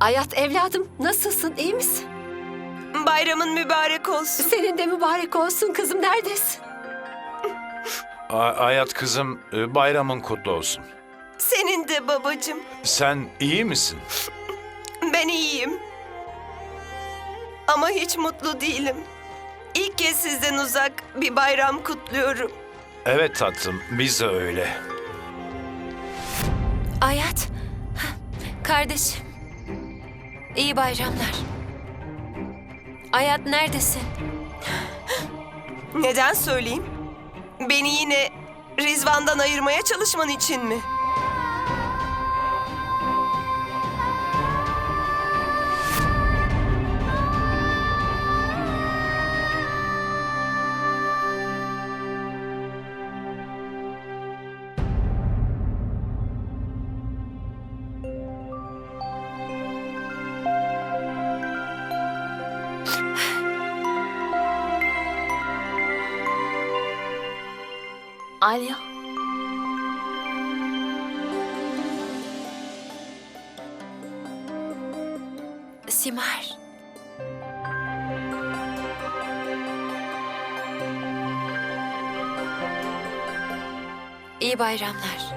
Hayat evladım nasılsın iyi misin? Bayramın mübarek olsun. Senin de mübarek olsun kızım neredesin? A- Hayat kızım e, bayramın kutlu olsun. Senin de babacığım. Sen iyi misin? Ben iyiyim. Ama hiç mutlu değilim. İlk kez sizden uzak bir bayram kutluyorum. Evet tatlım biz de öyle. Hayat. Kardeşim. İyi bayramlar. Hayat neredesin? Neden söyleyeyim? Beni yine Rizvan'dan ayırmaya çalışman için mi? Alya. Simar. İyi bayramlar.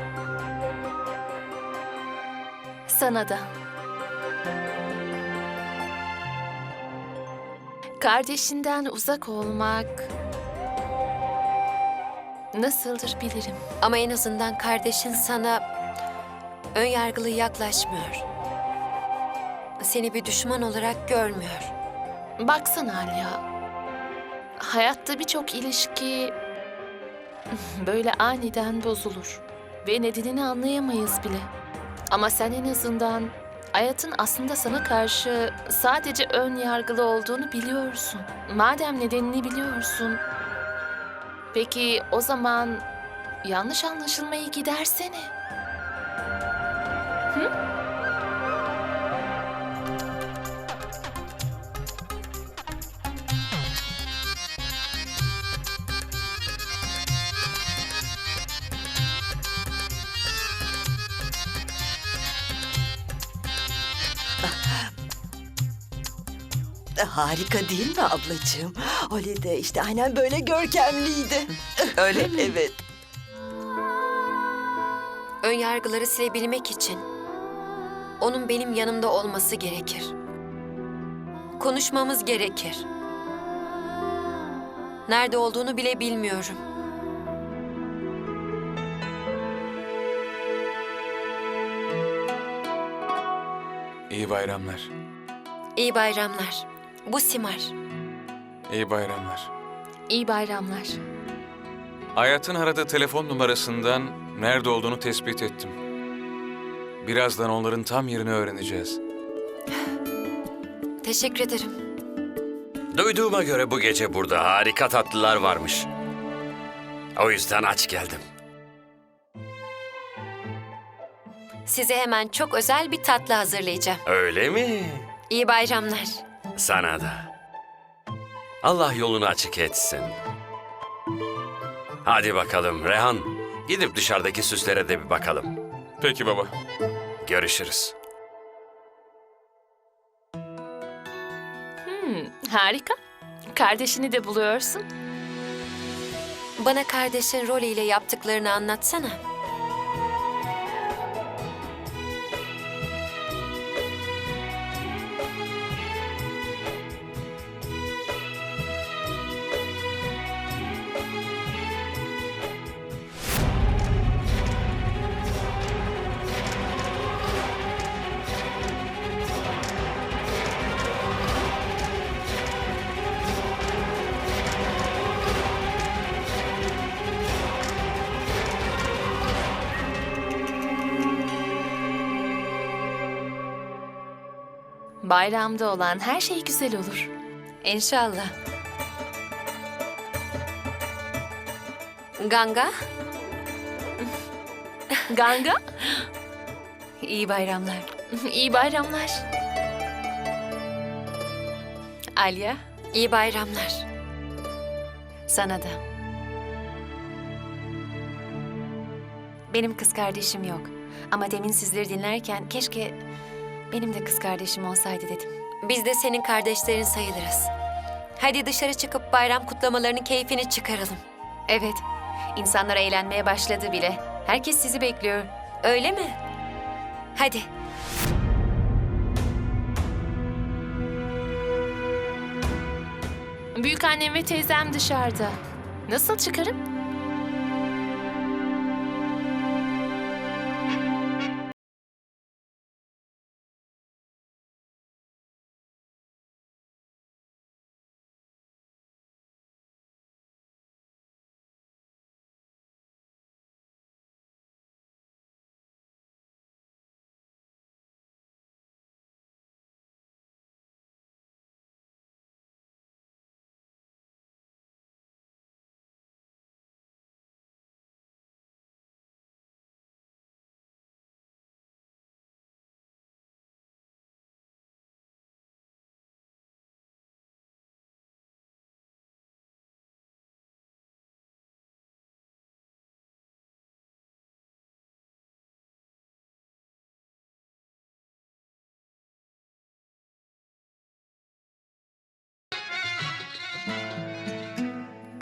Sana da. Kardeşinden uzak olmak nasıldır bilirim. Ama en azından kardeşin sana ön yargılı yaklaşmıyor. Seni bir düşman olarak görmüyor. Baksana Alya. Hayatta birçok ilişki böyle aniden bozulur. Ve nedenini anlayamayız bile. Ama sen en azından hayatın aslında sana karşı sadece ön yargılı olduğunu biliyorsun. Madem nedenini biliyorsun, peki o zaman yanlış anlaşılmayı gidersene. Harika değil mi ablacığım? De işte aynen böyle görkemliydi. Öyle evet. Ön yargıları silebilmek için onun benim yanımda olması gerekir. Konuşmamız gerekir. Nerede olduğunu bile bilmiyorum. İyi bayramlar. İyi bayramlar. Bu Simar. İyi bayramlar. İyi bayramlar. Hayatın aradığı telefon numarasından nerede olduğunu tespit ettim. Birazdan onların tam yerini öğreneceğiz. Teşekkür ederim. Duyduğuma göre bu gece burada harika tatlılar varmış. O yüzden aç geldim. Size hemen çok özel bir tatlı hazırlayacağım. Öyle mi? İyi bayramlar. Sana da. Allah yolunu açık etsin. Hadi bakalım Rehan. Gidip dışarıdaki süslere de bir bakalım. Peki baba. Görüşürüz. Harika. Kardeşini de buluyorsun. Bana kardeşin Rolly ile yaptıklarını anlatsana. Bayramda olan her şey güzel olur. İnşallah. Ganga, Ganga, iyi bayramlar. iyi bayramlar. Alya, İyi bayramlar. Sana da. Benim kız kardeşim yok. Ama demin sizleri dinlerken keşke Benim de kız kardeşim olsaydı dedim. Biz de senin kardeşlerin sayılırız. Hadi dışarı çıkıp bayram kutlamalarının keyfini çıkaralım. Evet, insanlar eğlenmeye başladı bile. Herkes sizi bekliyor. Öyle mi? Hadi. Büyükannem ve teyzem dışarıda. Nasıl çıkarım?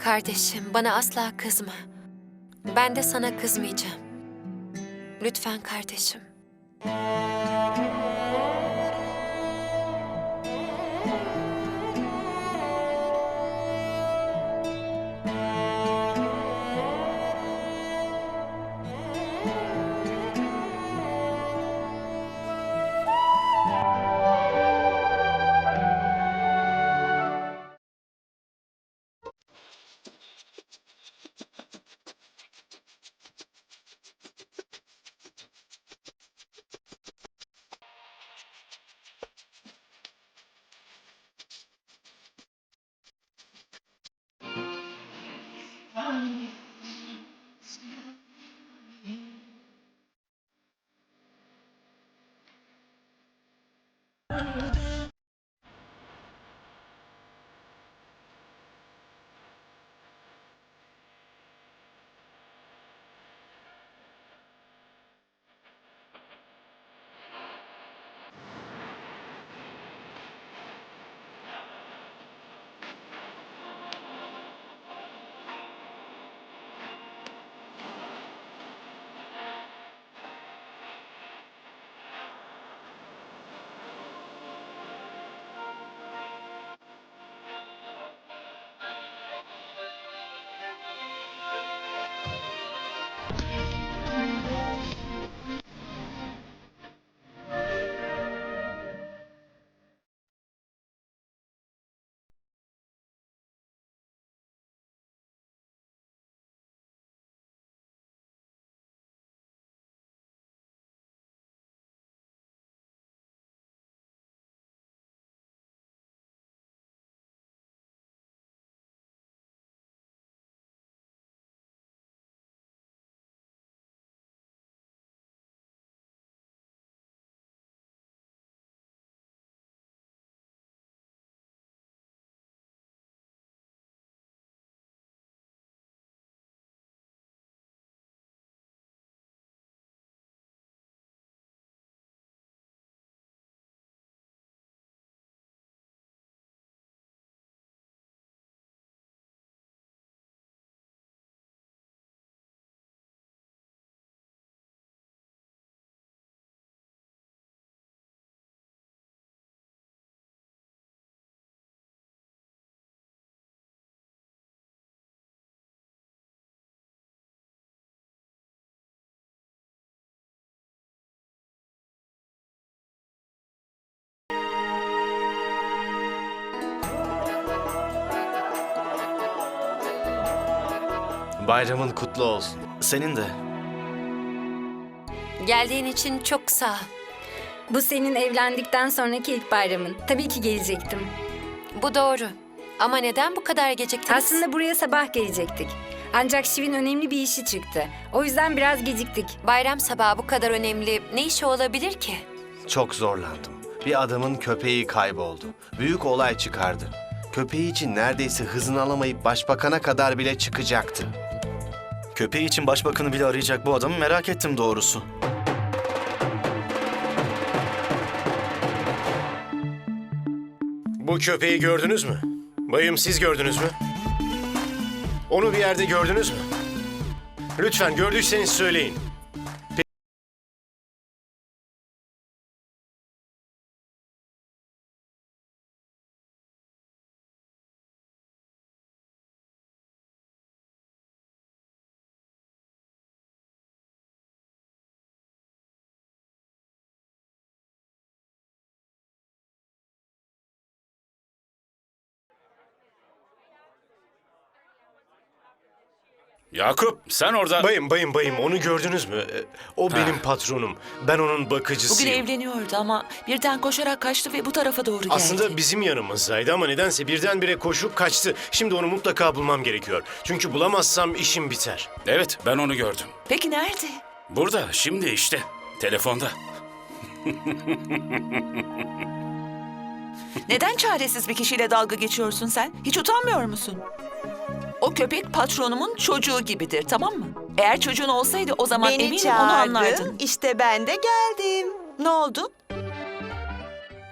Kardeşim bana asla kızma. Ben de sana kızmayacağım. Lütfen kardeşim. Bayramın kutlu olsun. Senin de. Geldiğin için çok sağ ol. Bu senin evlendikten sonraki ilk bayramın. Tabii ki gelecektim. Bu doğru. Ama neden bu kadar geciktiniz? Aslında buraya sabah gelecektik. Ancak Şiv'in önemli bir işi çıktı. O yüzden biraz geciktik. Bayram sabahı bu kadar önemli ne işi olabilir ki? Çok zorlandım. Bir adamın köpeği kayboldu. Büyük olay çıkardı. Köpeği için neredeyse hızını alamayıp başbakana kadar bile çıkacaktı. Köpeği için başbakanı bile arayacak bu adamı merak ettim doğrusu. Bu köpeği gördünüz mü? Bayım siz gördünüz mü? Onu bir yerde gördünüz mü? Lütfen gördüyseniz söyleyin. Yakup sen orada... Bayım bayım bayım onu gördünüz mü? Ee, O benim patronum. Ben onun bakıcısıyım. Bugün evleniyordu ama birden koşarak kaçtı ve bu tarafa doğru geldi. Aslında bizim yanımızdaydı ama nedense birdenbire koşup kaçtı. Şimdi onu mutlaka bulmam gerekiyor. Çünkü bulamazsam işim biter. Evet ben onu gördüm. Peki nerede? Burada şimdi işte. Telefonda. Neden çaresiz bir kişiyle dalga geçiyorsun sen? Hiç utanmıyor musun? O köpek patronumun çocuğu gibidir, tamam mı? Eğer çocuğun olsaydı o zaman Beni eminim onu çağırdın. anlardın. İşte ben de geldim. Ne oldu?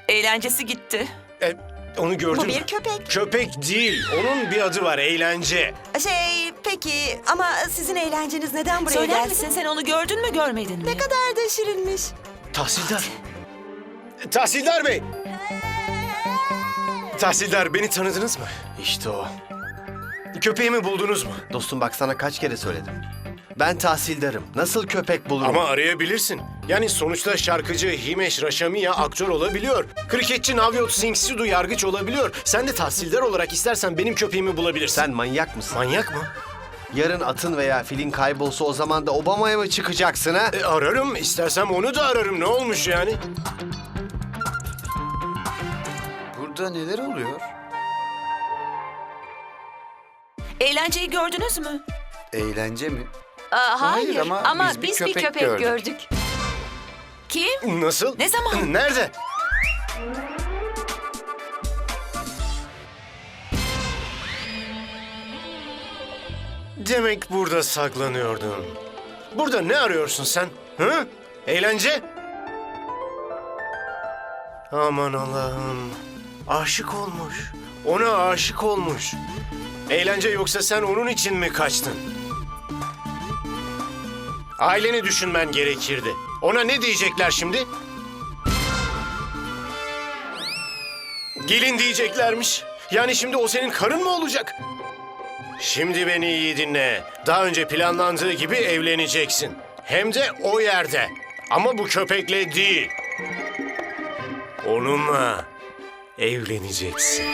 Eğlencesi gitti. E, onu gördün Bu mü? bir köpek. Köpek değil. Onun bir adı var. Eğlence. Şey peki ama sizin eğlenceniz neden buraya Söyler gelsin? misin sen onu gördün mü görmedin mi? Ne kadar da şirinmiş. Tahsildar. Tahsildar Bey. Tahsildar beni tanıdınız mı? İşte o. Köpeğimi buldunuz mu? Dostum bak sana kaç kere söyledim. Ben tahsildarım. Nasıl köpek bulurum? Ama arayabilirsin. Yani sonuçta şarkıcı Himeş Raşamiya aktör olabiliyor. Kriketçi Navyot Singh Sidhu yargıç olabiliyor. Sen de tahsildar olarak istersen benim köpeğimi bulabilirsin. Sen manyak mısın? Manyak mı? Yarın atın veya filin kaybolsa o zaman da Obama'ya mı çıkacaksın ha? E, ararım. İstersem onu da ararım. Ne olmuş yani? Burada neler oluyor? Eğlenceyi gördünüz mü? Eğlence mi? Aa, hayır, Hayır ama biz bir köpek gördük. Kim? Nasıl? Ne zaman? Nerede? Demek burada saklanıyordun. Burada ne arıyorsun sen? Hı? Eğlence? Aman Allah'ım. Aşık olmuş. Ona aşık olmuş. Eğlence yoksa sen onun için mi kaçtın? Aileni düşünmen gerekirdi. Ona ne diyecekler şimdi? Gelin diyeceklermiş. Yani şimdi o senin karın mı olacak? Şimdi beni iyi dinle. Daha önce planlandığı gibi evleneceksin. Hem de o yerde. Ama bu köpekle değil. Onunla evleneceksin.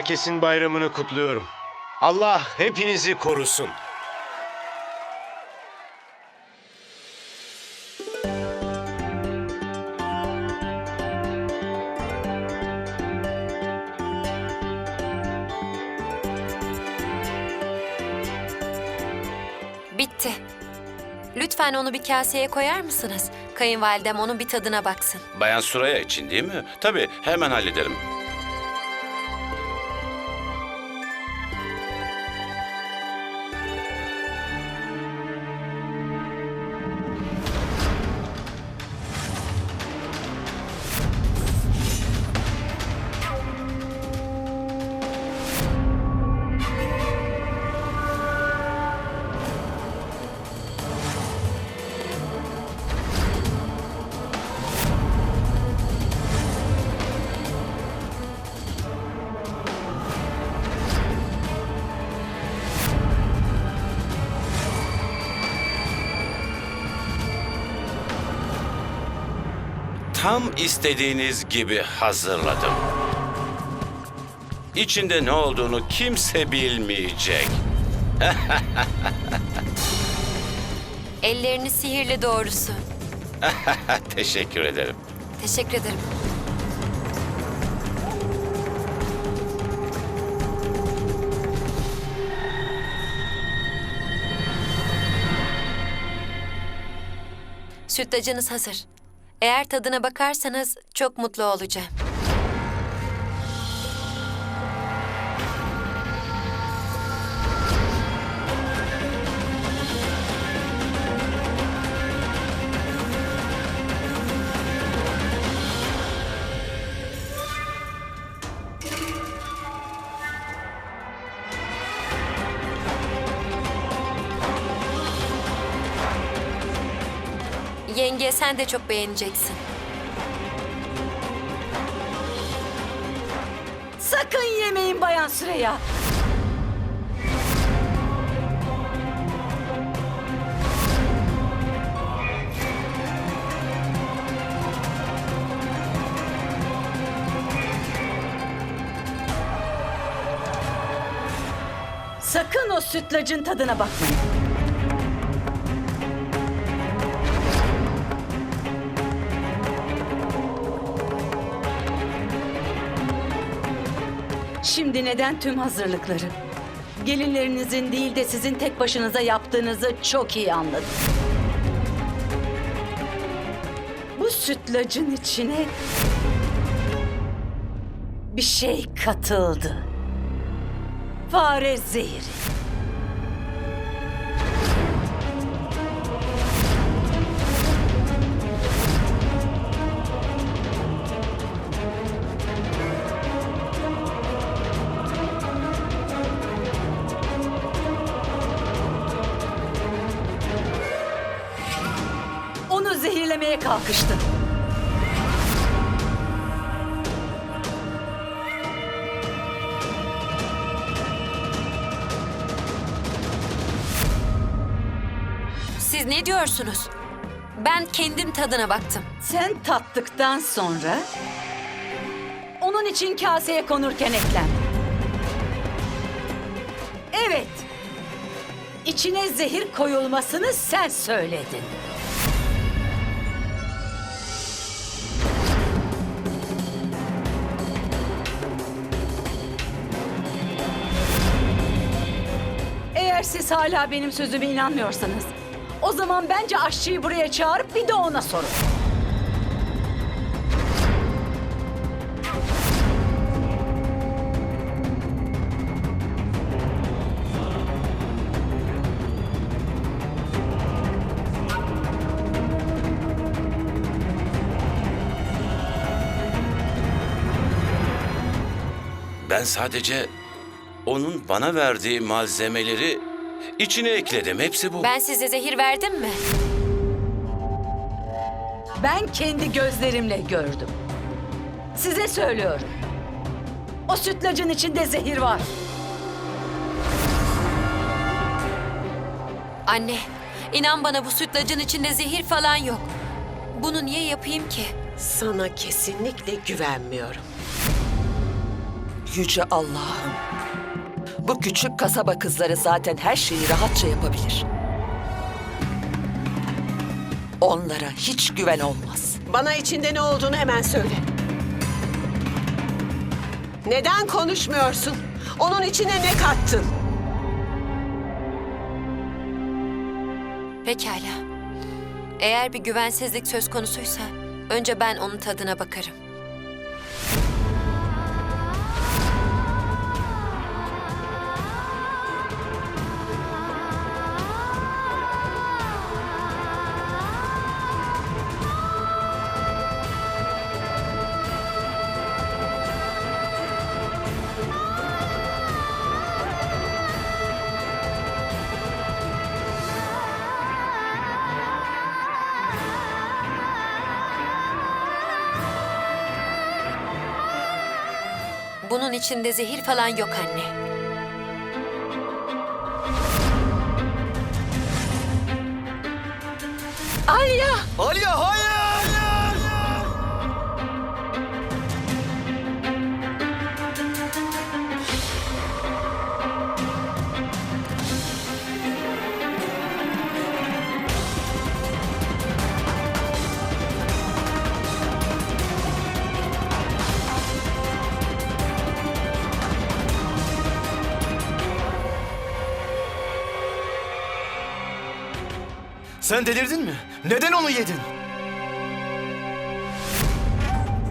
Herkesin bayramını kutluyorum. Allah hepinizi korusun. Bitti. Lütfen onu bir kaseye koyar mısınız? Kayınvalidem onun bir tadına baksın. Bayan Suraya için değil mi? Tabii hemen hallederim. Tam istediğiniz gibi hazırladım. İçinde ne olduğunu kimse bilmeyecek. Ellerini sihirli doğrusu. Teşekkür ederim. Teşekkür ederim. Sütlacınız hazır. Eğer tadına bakarsanız çok mutlu olacağım. Sen de çok beğeneceksin. Sakın yemeyin Bayan Süreya. Sakın o sütlacın tadına bakmayın. Şimdi neden tüm hazırlıkları? Gelinlerinizin değil de sizin tek başınıza yaptığınızı çok iyi anladım. Bu sütlacın içine bir şey katıldı. Fare zehri. Zehirlemeye kalkıştı. Siz ne diyorsunuz? Ben kendim tadına baktım. Sen tattıktan sonra onun için kaseye konurken eklendi. Evet. İçine zehir koyulmasını sen söyledin. Siz hala benim sözüme inanmıyorsanız, o zaman bence aşçıyı buraya çağırıp bir de ona sorun. Ben sadece onun bana verdiği malzemeleri içine ekledim. Hepsi bu. Ben size zehir verdim mi? Ben kendi gözlerimle gördüm. Size söylüyorum. O sütlacın içinde zehir var. Anne, inan bana bu sütlacın içinde zehir falan yok. Bunu niye yapayım ki? Sana kesinlikle güvenmiyorum. Yüce Allah'ım. Bu küçük kasaba kızları zaten her şeyi rahatça yapabilir. Onlara hiç güven olmaz. Bana içinde ne olduğunu hemen söyle. Neden konuşmuyorsun? Onun içine ne kattın? Pekala. Eğer bir güvensizlik söz konusuysa önce ben onun tadına bakarım. Bunun içinde zehir falan yok anne. Alya Sen delirdin mi? Neden onu yedin?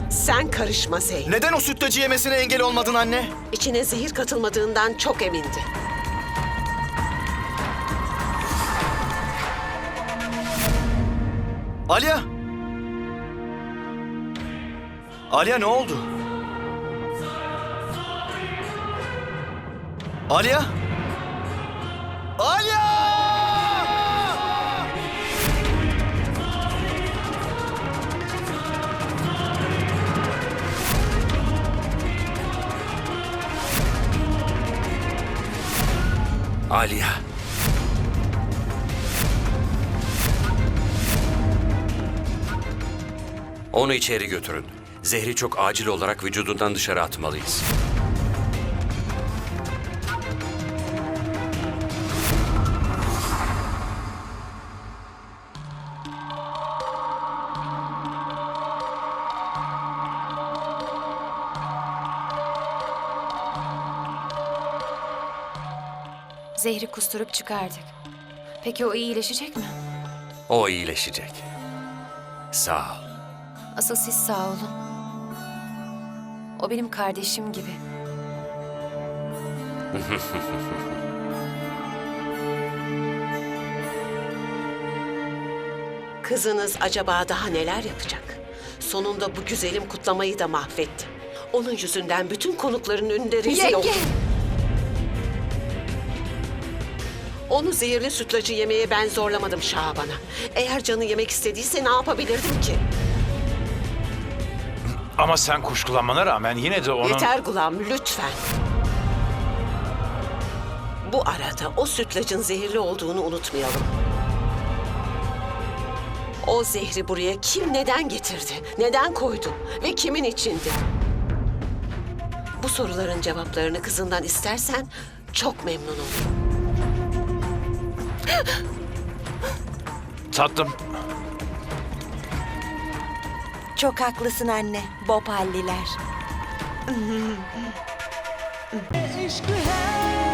Sen karışma Zeyn. Neden o sütlacı yemesine engel olmadın anne? İçine zehir katılmadığından çok emindi. Alya! Alya ne oldu? Alya! Aliya. Onu içeri götürün. Zehri çok acil olarak vücudundan dışarı atmalıyız. Zehri kusturup çıkardık. Peki o iyileşecek mi? O iyileşecek. Sağ ol. Asıl siz sağ olun. O benim kardeşim gibi. Kızınız acaba daha neler yapacak? Sonunda bu güzelim kutlamayı da mahvetti. Onun yüzünden bütün konukların önünde rezil oldu. Onu zehirli sütlacı yemeye ben zorlamadım Şaban'a. Eğer canı yemek istediyse ne yapabilirdim ki? Ama sen kuşkulanmana rağmen yine de onun... Yeter Gulam lütfen. Bu arada o sütlacın zehirli olduğunu unutmayalım. O zehri buraya kim neden getirdi? Neden koydu? Ve kimin içindi? Bu soruların cevaplarını kızından istersen çok memnun olurum. Tatlım. Çok haklısın anne. Bopalliler. Eşkı her